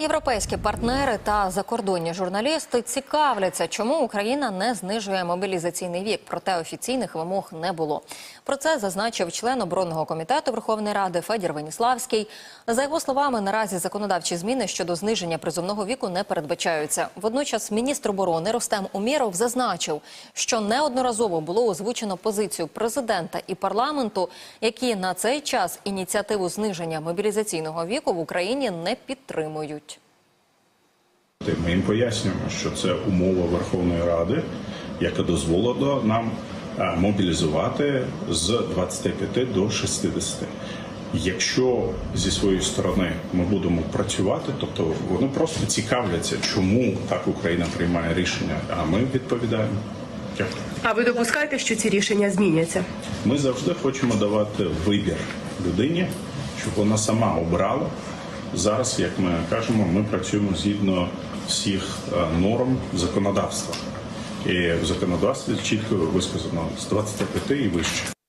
Європейські партнери та закордонні журналісти цікавляться, чому Україна не знижує мобілізаційний вік. Проте офіційних вимог не було. Про це зазначив член оборонного комітету Верховної Ради Федір Веніславський. За його словами, наразі законодавчі зміни щодо зниження призовного віку не передбачаються. Водночас міністр оборони Ростем Умєров зазначив, що неодноразово було озвучено позицію президента і парламенту, які на цей час ініціативу зниження мобілізаційного віку в Україні не підтримують. Ми їм пояснюємо, що це умова Верховної Ради, яка дозволила нам е, мобілізувати з 25 до 60. Якщо зі своєї сторони ми будемо працювати, тобто вони просто цікавляться, чому так Україна приймає рішення, а ми відповідаємо. Дякую. А ви допускаєте, що ці рішення зміняться? Ми завжди хочемо давати вибір людині, щоб вона сама обрала. Зараз, як ми кажемо, ми працюємо згідно всіх е, норм законодавства. І в законодавстві чітко висказано з 25 і вище.